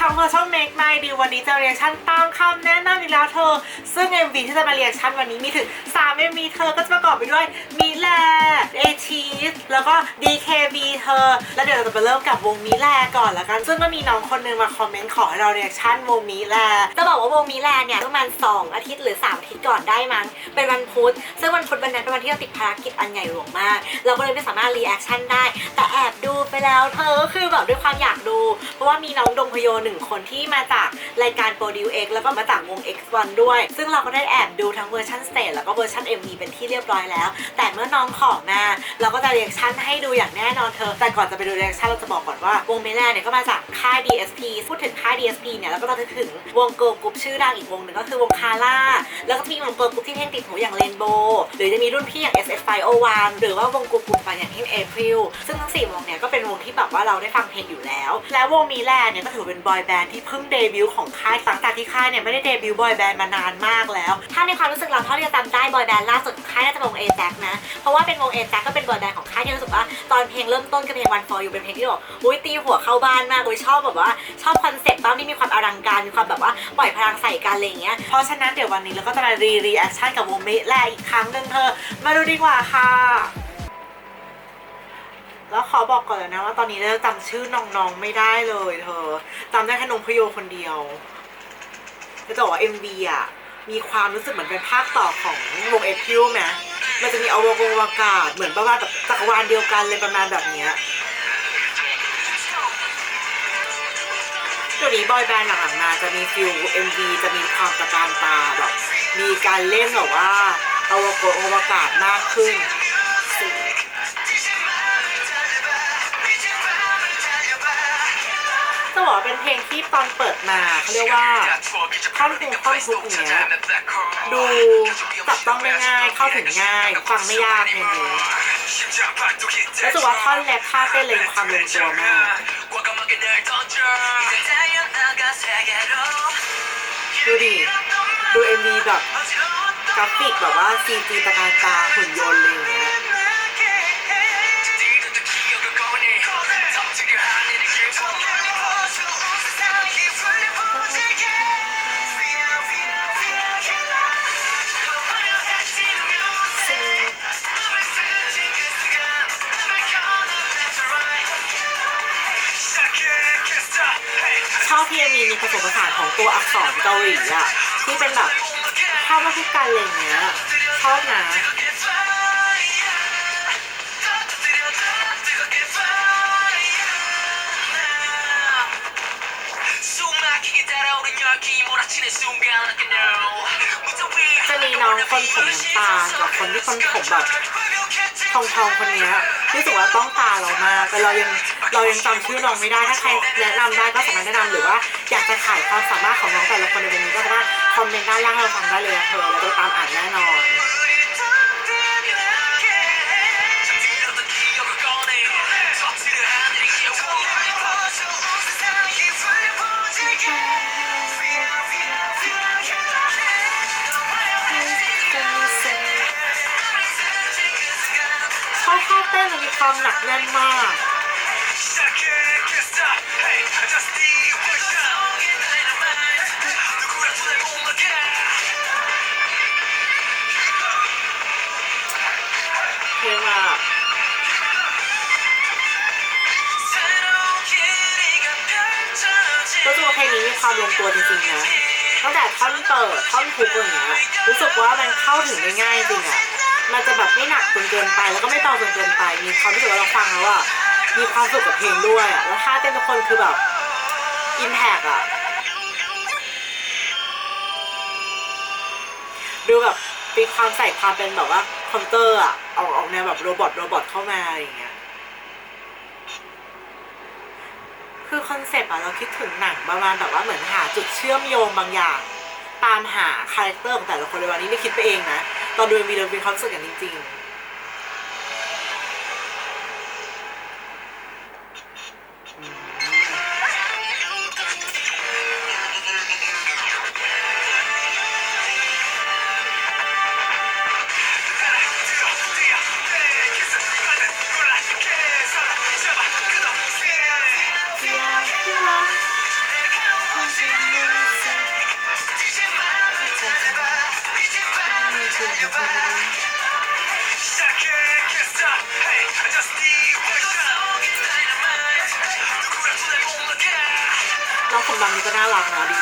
ค่ะเพื่อช่อง Make My Deal วันนี้จะเรียกชั่นตามคำแนะนำอีกแล้วเธอ ซึ่ง MV ที่จะมาเรียกชั่นวันนี้มีถึง 3 MV เธอก็จะประกอบไปด้วยมิแลเอชีสแล้วก็ DKB เธอ แล้วเดี๋ยวเราจะไปเริ่มกับวงมิแลก่อนละกัน ซึ่งก็มีน้องคนนึงมาคอมเมนต์ขอให้เราเรียกชั่นวงมิแลจะบอกว่าวงมิแลเนี่ยประมาณ 2 อาทิตย์หรือ 3 อาทิตย์ก่อนได้มั้งเป็นวันพุธซึ่งวันพุธวันนั้นเป็นวันที่เราติดภารกิจอันใหญ่หลวงมาก เราก็เลยไม่สามารถรีแอคชั่นได้แต่แอบ แล้วเธอคือแบบด้วยความอยากดู เพราะว่ามีน้องดงพโยหนึ่งคนที่มาจากรายการโปรดิวเอ็กแล้วก็มาจากวง X1 ด้วย ซึ่งเราก็ได้แอบดูทั้งเวอร์ชันสเตจแล้วก็เวอร์ชัน MV เป็นที่เรียบร้อยแล้ว แต่เมื่อน้องขอมา เราก็จะเรีแอคชั่นให้ดูอย่างแน่นอนเธอ แต่ก่อนจะไปดูเรีแอคชั่นเราจะบอกก่อนว่าวงเมล่าเนี่ยก็มาจากค่าย DSP พูดถึงค่าย DSP เนี่ยเราก็ต้องถึงวงเกิร์ลกรุ๊ปชื่อดังอีกวงหนึ่งก็คือวงคาร่าแล้วก็มีวงเกิร์ลกรุ๊ปที่เพ่งติดหูอย่างเรนโบว์หรือจะมีรุ่นพี่อย่าง SF501 หรือว่าวงกรุ๊ปกรุ๊ปไปอย่างที่ April ซึ่งทั้งสี่วงเนี่ยก็เป็นวงที่แบบว่าเราได้ฟังเพลงอยู่แล้ว และวงมีแลเนี่ยก็ถือเป็นบอยแบนด์ที่เพิ่งเดบิวต์ของค่ายหลังจากที่ค่ายเนี่ยไม่ได้เดบิวต์บอยแบนด์มานานมากแล้ว ถ้าในความรู้สึกเราเท่าที่จะจำได้บอยแบนด์ล่าสุดของค่ายน่าจะวง a j a x นะ เพราะว่าเป็นวง a j a x ก็เป็นบอยแบนด์ของค่ายที่รู้สึกว่าตอนเพลงเริ่มต้นคือเพลง One for You เป็นเพลงที่แบบอุ้ยตีหัวเข้าบ้านมากอุ้ยชอบแบบว่าชอบคอนเซ็ปต์บ้างที่มีความอลังการมีความแบบว่าปล่อยพลังใส่กันอะไรเงี้ย เพราะฉะนั้นเดี๋ยววันนี้เราก็จะมารีรีแอคชั่นกับวงเมล่าอีกครั้งหนึ่งเธอมาดูดีกว่าค่ะ แล้วขอบอกก่อนเลยนะว่าตอนนี้เราจำชื่อน้องๆไม่ได้เลยเธอจำได้แค่นงพโยคนเดียวจะบอกว่า MV อะมีความรู้สึกเหมือนเป็นภาคต่อของวงเอพิวไหมมันจะมีอวกงอวกาศเหมือนประมาณแบบจักรวาลเดียวกันเลยประมาณแบบเนี้ยเดี๋ยวนี้บอยแบนด์หลังๆมาจะมีฟิล MV จะมีความตะการตาแบบมีการเล่นแบบว่าอวกงอวกาศมากขึ้น จะบอกว่าเป็นเพลงที่ตอนเปิดมาเขาเรียกว่าท่อนเพลงท่อนฮุกอย่างเงี้ยดูจับต้องได้ง่ายเข้าถึงง่ายฟังไม่ยากเพลงนี้รู้สึกว่าท่อนแรปท่าเต้นเลยความลงตัวมากดูดิดู MV แบบกราฟิกแบบว่า CG ตะการตาหุ่นยนต์เลยอย่างเงี้ย อบที่มีมีผสมผสานของตัวอักษรเกาหลีอะที่เป็นแบบภาพวาที่กันอะไรเงี้ยชอบนะจะมีน้องคนผมน้ำตาลกับคนที่คนผมแบบทองทองๆคนเนี้ย รู้สึกว่าต้องตาเรามากแต่เรายังเรายังจำชื่อน้องไม่ได้ถ้าใครแนะนำได้ก็สามารถแนะนำหรือว่าอยากจะถ่ายความสามารถของน้องแต่ละคนในวงนี้ก็สามารถคอมเมนต์ด้านล่างให้เราฟังได้เลยนะเธอเราจะตามอ่านแน่นอน มีความหนักแน่นมากเพลงมากก็ตัวาเพลงนี้มีความลงตัวจริงๆนะตั้งแต่ท่อนเปิดท่อนฮุกอย่างเงี้ยรู้สึกว่ามันเข้าถึงได้ง่ายจริงอะ มันจะแบบไม่หนักจนเกินไป แล้วก็ไม่เบาจนเกินไป มีความรู้สึกว่าเราฟังแล้วอะมีความสุขกับเพลงด้วยอะแล้วท่าเต้นทุกคนคือแบบอินแพกอะดูแบบมีความใส่ความเป็นแบบว่าคอมเตอร์อะออกออกแนวแบบโรบอทโรบอทเข้ามาอะไรอย่างเงี้ยคือคอนเซปต์อะเราคิดถึงหนังประมาณแบบว่าเหมือนหาจุดเชื่อมโยงบางอย่าง ตามหาคาแรคเตอร์ของแต่ละคนในวันนี้ไม่คิดไปเองนะ ตอนดูมีเรามีความสุขอย่างจริงๆ ก็น่ารักนะดี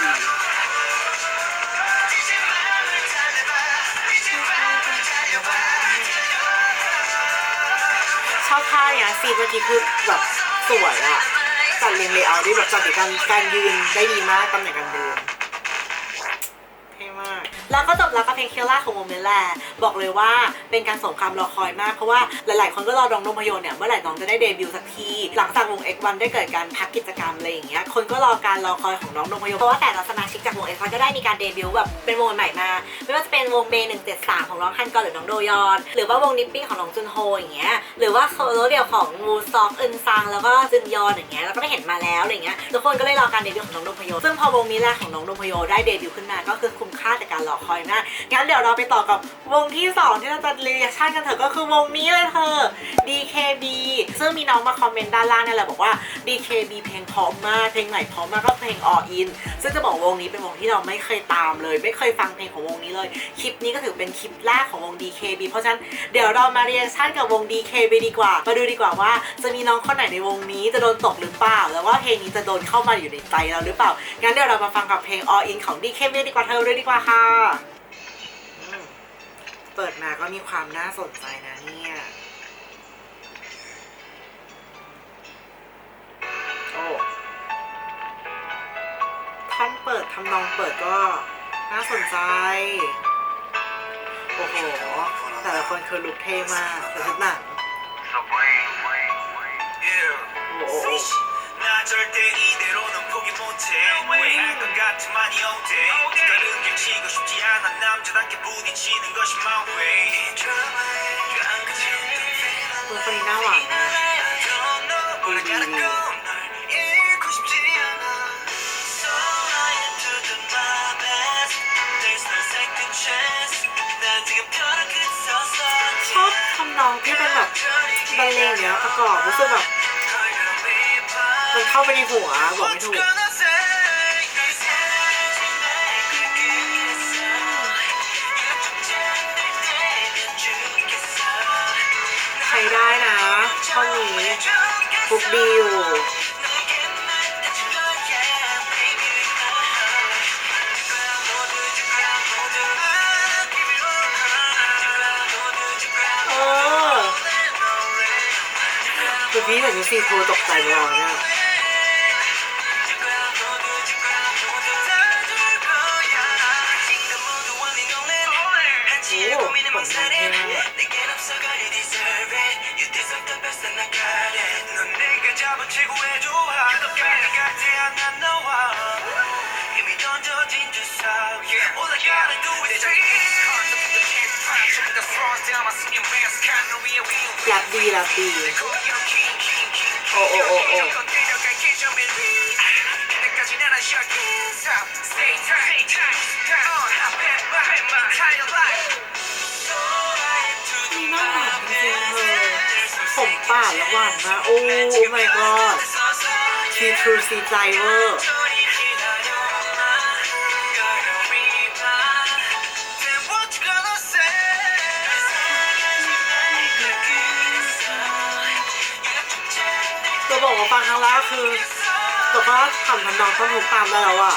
ชอบท่าเนี้ยซีนเมื่อกี้คือแบบสวยอะจัดเรียงเลเยอร์ได้แบบจัดการการยืนได้ดีมากตำแหน่งการเดิน แล้วก็จบแล้วกับเพลงเคียร่าของโมเมนแลบอกเลยว่าเป็นการสงครามรอคอยมาก เพราะว่าหลายๆ คนก็รอน้องนมพยนเนี่ยเมื่อไหร่น้องจะได้เดบิวต์สักที หลังจากวง X1 ได้เกิดการพักกิจกรรมอะไรอย่างเงี้ยคนก็รอการรอคอยของน้องนมพยนเพราะว่าแต่ละสมาชิกจากวง X1 ก็ได้มีการเดบิวต์แบบเป็นวงใหม่มา ไม่ว่าจะเป็นวงเบ173ของน้องฮันกอนหรือน้องโดยอน หรือว่าวงนิปปี้ของน้องจุนโฮอย่างเงี้ยหรือว่าโซโล่เดี่ยวของวูซอกอึนซังแล้วก็จุนยอนอย่างเงี้ยเราก็ได้เห็นมาแล้วอะไรเงี้ยทุกคนก็เลยรอการเดบิวต์ของน้องนมพยนซึ่งพอวงนี้แหละของน้องนมพยนได้เดบิวต์ขึ้นมาก็คือคุ้มค่าแต่การรอคอยมางั้นเดี๋ยวเราไปต่อกับวงที่ 2 ที่เราจะเรียกชั่นกันเถอะก็คือวงนี้เลยเธอ DKB ซึ่งมีน้องมาคอมเมนต์ด้านล่างนี่แหละบอกว่า DKB เพลงเพราะมากเพลงไหนเพราะมากก็เพลง All In ซึ่งจะบอกวงนี้เป็นวงที่เราไม่เคยตามเลย ไม่เคยฟังเพลงของวงนี้เลย คลิปนี้ก็ถือเป็นคลิปแรกของวง DKB เพราะฉะนั้นเดี๋ยวเรามาเรียกชั่นกับวง DKB ดีกว่า มาดูดีกว่าว่า จะมีน้องคนไหนในวงนี้จะโดนตกหรือเปล่า แล้วว่าเพลงนี้จะโดนเข้ามาอยู่ในใจเราหรือเปล่า งั้นเดี๋ยวเรามาฟังกับเพลง All In ของ DKB ดีกว่าเธอเลยดีกว่าค่ะ เปิดมาก็มีความน่าสนใจนะเนี่ย โอ้ท่อนเปิดทำนองเปิดก็น่าสนใจ โอ้โห แต่ละคนคือลุคเท่มากแต่ชุดหนังโอ้โห 나 절대 이대로는 포기 못해 왜 할 것 같지만 이 어때 다른 길 치고 싶지 않아 남자답게 부딪히는 것이 my way คนคนนี้หน้าหวานมาก 뭘 알았고 널 잃고 싶지 않아 So I am to the my best There's no second chance 난 지금 벼락 끝섰어 ชอบทำนองที่เป็นแบบบรรเลงเนี้ยประกอบรู้สึกแบบมันเข้าไปในหัวบอกไม่ถูก ท่อนนี้ฟุกดีอยู่เออคือพี่แต่ยูซีโทรตกใจรอเนี่ย Yeah, B, yeah, B. Oh, oh, oh, oh. ป่านแล้วหวานมากโอ้ my god ทีทรูซีใจเวอร์จะบอกว่าฟังครั้งแรกคือแต่ก็ทำทำนองท่อนทุกตามได้แล้วอะ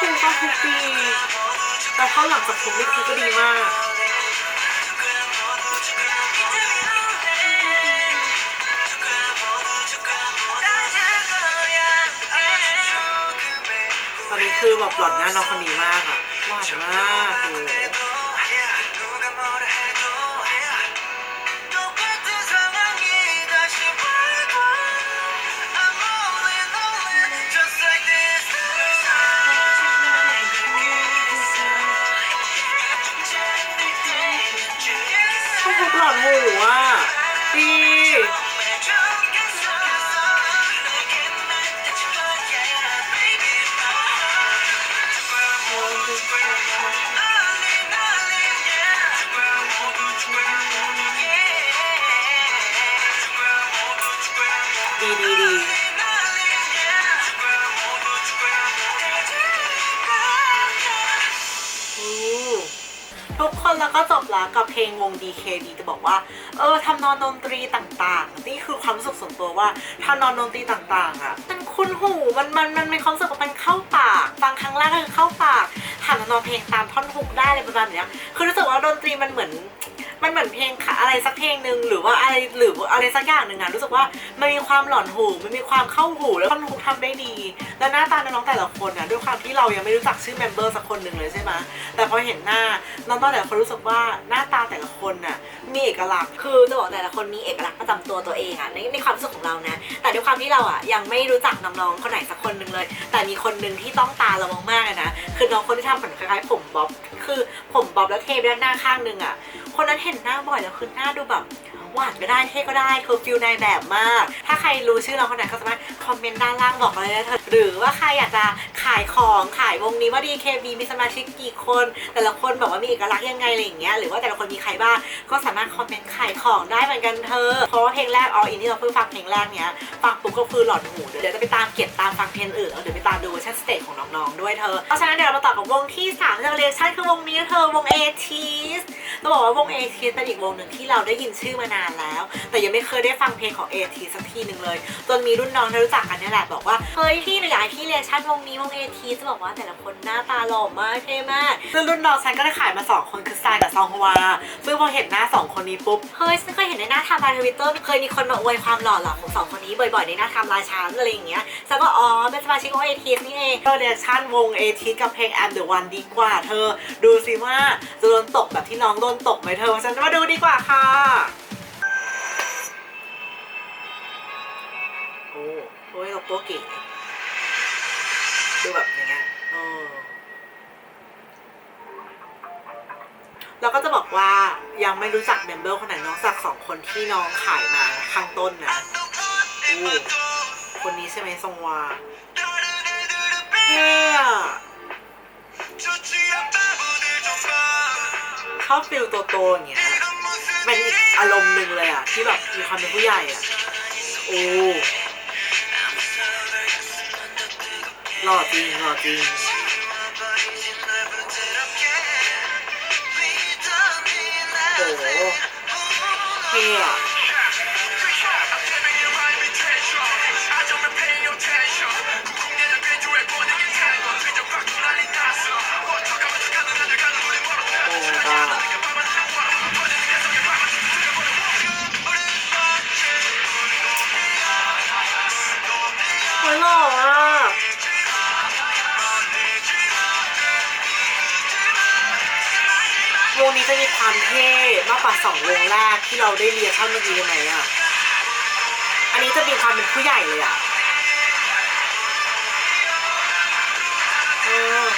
ครูก็ทุกปีแต่เข้าหลังจากผมนี่คือก็ดีมากตอนนี้คือแบบหลอนหน้าน้องคนนี้มากอะหวานมากโอ้ ทุกหลอนหูอะดี กคนแล้วก็จบแล้วกับเพลงวง DKD จะบอกว่า เออทำนอนดนตรีต่างๆ นี่คือความสุขส่วนตัวว่าทำนอนดนตรีต่างๆอะมันคุ้นหูมันมันมันเป็นความรู้สึกว่ามันเข้าปากฟังครั้งแรกก็คือเข้าปากทำนอนเพลงตามท่อนฮุกได้เลยประมาณเนี้ยคือรู้สึกว่าดนตรีมันเหมือน มันเหมือนเพลงค่ะอะไรสักเพลงหนึ่งหรือว่าอะไรหรืออะไรสักอย่างหนึ่งอะรู้สึกว่ามันมีความหลอนหูมันมีความเข้าหูแล้วท่อนฮุกทำได้ดี แล้วหน้าตาน้องแต่ละคนอะด้วยความที่เรายังไม่รู้จักชื่อเมมเบอร์สักคนหนึ่งเลยใช่ไหมแต่พอเห็นหน้าน้องๆแต่ละคนรู้สึกว่าหน้าตาแต่ละคนน่ะมีเอกลักษณ์คือจะบอกแต่ละคนมีเอกลักษณ์ประจำตัวตัวเองอะในในความรู้สึกของเรานะ แต่ด้วยความที่เราอะยังไม่รู้จักน้องๆคนไหนสักคนหนึ่งเลย แต่มีคนหนึ่งที่ต้องตาเรามากๆเลยนะคือน้องคนที่ทำเหมือนคล้ายๆผมบ๊อบคือผมบ๊อบแล้วเทปด้านหน้าข้างหนึงอะ คนนั้นเห็นหน้าบ่อยแล้วคือหน้าดูแบบหวานก็ได้เท่ก็ได้คือฟิลนายแบบมาก ถ้าใครรู้ชื่อน้องคนไหนก็สามารถคอมเมนต์ด้านล่างบอกมาเลยนะเธอหรือว่าใครอยากจะขายของขายวงนี้ว่า DKB มีสมาชิกกี่คน แต่ละคนแบบว่ามีเอกลักษณ์ยังไงอะไรอย่างเงี้ยหรือว่าแต่ละคนมีใครบ้างก็สามารถคอมเมนต์ขายของได้เหมือนกันเธอเพราะว่าเพลงแรกอออินที่เราเพิ่งฟังเพลงแรกเนี้ยฟังปุ๊บก็คือหลอนหูเดี๋ยวจะไปตามเก็บตามฟังเพลงอื่นเดี๋ยวไปตามดูเวอร์ชันสเตจของน้องๆด้วยเธอเพราะฉะนั้นเดี๋ยวเรามาต่อกับวงที่3ที่เราเรียกชั่นคือวงนี้เธอวง a t s ต้องบอกว่าวง a t s เป็นอีกวงหนึ่งที่เราได้ยินชื่อมานานแล้ว แต่ยังไม่เคยได้ฟังเพลงของ a t s สักทีหนึ่งเลย จนมีรุ่นน้องที่รู้จักกันเนี่ยแหละบอกว่า เฮ้ยพี่หนูอยากให้พี่เรียนชั่นวงนี้วง a t s จะบอกว่าแต่ละคนหน้าตาหล่อมากเท่มากซึ่งรุ่นน้องฉันก็ได้ขายมาสองคนคือซายกับซองฮวาซึ่งพอเห็นหน้าสองคนนี้ปุ๊บ เฮ้ยฉันเคยเห็นในหน้าไทม์ไลน์ทวิตเตอร์เคยมีคนมาอวยความหล่อเหลาของสองคนนี้บ่อยๆในหน้าไทม์ไลน์ฉันอะไรอย่างเงี้ยฉันก็อ๋อเป็นสมาชิกของเอทีนี่เองก็เรียกชั่นวงเอทีกับเพลง I'm the one ดีกว่าเธอ ดูสิว่าจะโดนตกแบบที่น้องโดนตกไหมเธอฉันมาดูดีกว่าค่ะโอ้โอ้ยเราโปเก๋ดูแบบอย่างเงี้ยเออแล้วก็จะบอกว่ายังไม่รู้จักเมมเบอร์คนไหนนอกจากสองคนที่น้องขายมาข้างต้นนะอู้คนนี้ใช่ไหมทรงวาเท่อ อบฟิลโตโตอย่างเงี้ยเป็นอีกอารมณ์หนึ่งเลยอะ ที่แบบมีความเป็นผู้ใหญ่อะ โอ้หล่อจริงหล่อจริงโอ้โหเท่อะ งนี้จะมีความเท่มากกว่าสองวงแรกที่เราได้เรียนเข้าเมื่อกี้ได้ไหมอะ อันนี้จะมีความเป็นผู้ใหญ่เลยอะเออ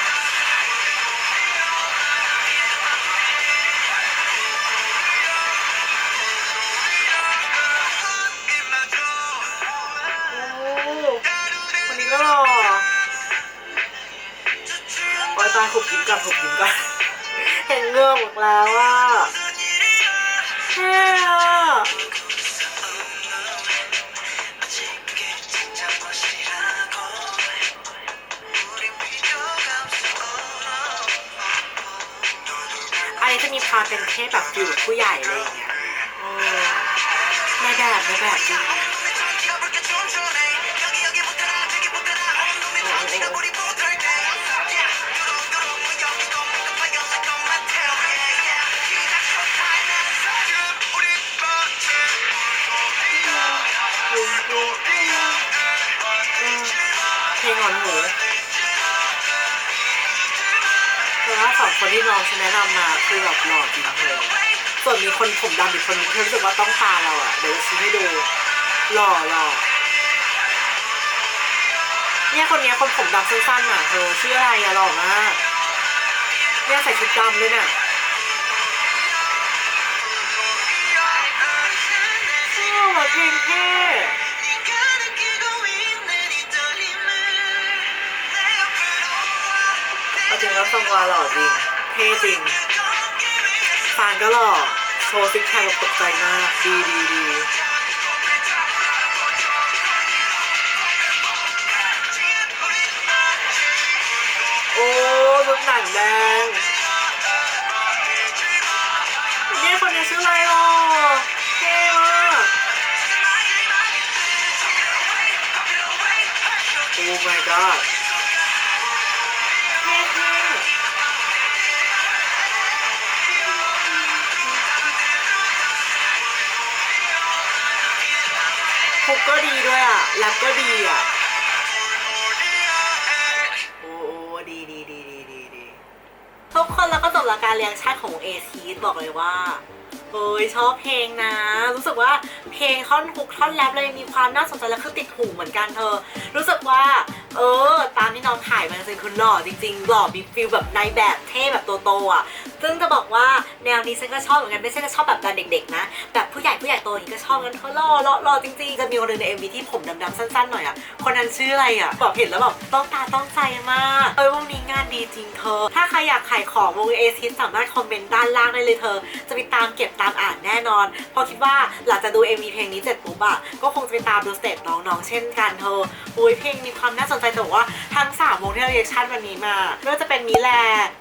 โอ้คนนี้ก็หล่อโอ้ยตายหุบยิ้มกันหุบยิ้มกัน เห็นเงือกหมดแล้วอะเท่อะอันนี้จะมีความเป็นเท่แบบฟิลแบบผู้ใหญ่อะไรอย่างเงี้ยเออในแบบในแบบจริง คนที่น้องฉันแนะนำมาคือแบบหล่อจริงเลยส่วนมีคนผมดำอีกคนนึงที่รู้สึกว่าต้องตาเราอะเดี๋ยวจะชี้ให้ดูหล่อหล่อเนี่ยคนเนี้ยคนผมดำสั้นๆอะเธอชื่ออะไรอะหล่อมากเนี่ยใส่ชุดดำด้วยน่ะชอบอะเพลงเท่เอาจริงแล้วฟังวาหล่อจริง เท่จริงฟานก็หล่อโชว์ซิกแพคแบบตกใจมากดีดีดีโอ้รถหนังแดงเนี่ยคนนี้ชื่ออะไรอะเท่มากโอ้ my god ก็ดีด้วยอะแรปก็ดีอะ โอ้โอ้ดีดีดีดีดีดีทุกคนแล้วก็จบรายการเรียงชั่นของเอทีบอกเลยว่าเอ้ยชอบเพลงนะ รู้สึกว่าเพลงท่อนฮุกท่อนแรปเลยมีความน่าสนใจและคือติดหูเหมือนกันเธอ รู้สึกว่า เออ ตามที่น้องถ่ายมาจริงคือหล่อจริงๆหล่อมีฟิลแบบในแบบเท่แบบโตๆอะ ซึ่งจะบอกว่าแนวนี้ฉันก็ชอบเหมือนกัน ไม่ใช่แค่ชอบแบบตอนเด็กๆนะ แบบผู้ใหญ่ผู้ใหญ่โตอย่างนี้ก็ชอบกันเธอหล่อหล่อล่อจริงๆ จะมีคนหนึงใน MV ที่ผมดำๆสั้นๆหน่อยอะ คนนั้นชื่ออะไรอะแบบเห็นแล้วแบบต้องตาต้องใจมากเอ้ยวงนี้งานดีจริงเธอ ถ้าใครอยากขายของวงเอซิสสามารถคอมเมนต์ด้านล่างได้เลยเธอ จะไปตามเก็บตามอ่านแน่นอน เพราะคิดว่าหลังจากดู MV เพลงนี้เสร็จปุ๊บอะก็คงจะไปตามดูสเตจน้องๆเช่นกันเธออุ้ยเพลงมีความน่าสนใจแต่ว่าทั้งสามวงที่เราเรียกชั่นวันนี้มาไม่ว่าจะเป็นมิแล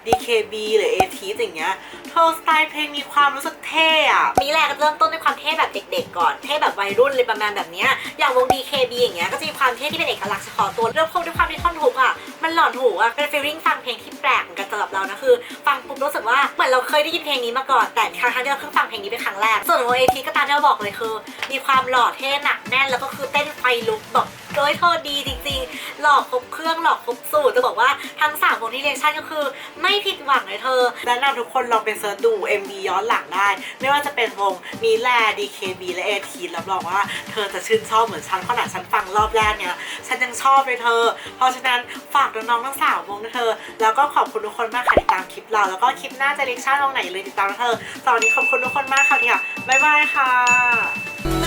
DKB หรือ AT อย่างเงี้ยเธอสไตล์เพลงมีความรู้สึกเท่อะมีแรกก็เริ่มต้นด้วยความเท่แบบเด็กๆก่อนเท่แบบวัยรุ่นเลยประมาณแบบเนี้ยอย่างวง DKB อย่างเงี้ยก็จะมีความเท่ที่เป็นเอกลักษณ์เฉพาะตัวเริ่มพบด้วยความที่ท่อนฮุกอะมันหลอนหูอะเป็นฟีลลิ่งฟังเพลงที่แปลกเหมือนกันสำหรับเรานะคือ ฟังปุ๊บรู้สึกว่าเหมือนเราเคยได้ยินเพลงนี้มาก่อน แต่ครั้งที่เราเพิ่งฟังเพลงนี้เป็นครั้งแรกส่วนวง AT ก็ตามที่เราบอกเลยคือ มีความหล่อเท่หนักแน่นแล้วก็คือเต้นไฟลุกแบบโดยโทษดีจริง หลอกครบเครื่องหลอกครบสูตรจะบอกว่าทั้งสามวงที่เรียนชั่นก็คือ ไม่ผิดหวังเลยเธอแนะนำทุกคนลองไปเสิร์ชดู MV ย้อนหลังได้ ไม่ว่าจะเป็นวงมีแล DKB และ AT รับรองว่าเธอจะชื่นชอบเหมือนฉันขนาดฉันฟังรอบแรกเนี่ยฉันยังชอบเลยเธอ เพราะฉะนั้นฝากน้องๆทั้งสามวงนะเธอ แล้วก็ขอบคุณทุกคนมากค่ะที่ตามคลิปเราแล้วก็คลิปหน้าจะเล็กชั่นวงไหนเลยติดตามนะเธอ ตอนนี้ขอบคุณทุกคนมากค่ะเนี่ยบ๊ายบายค่ะ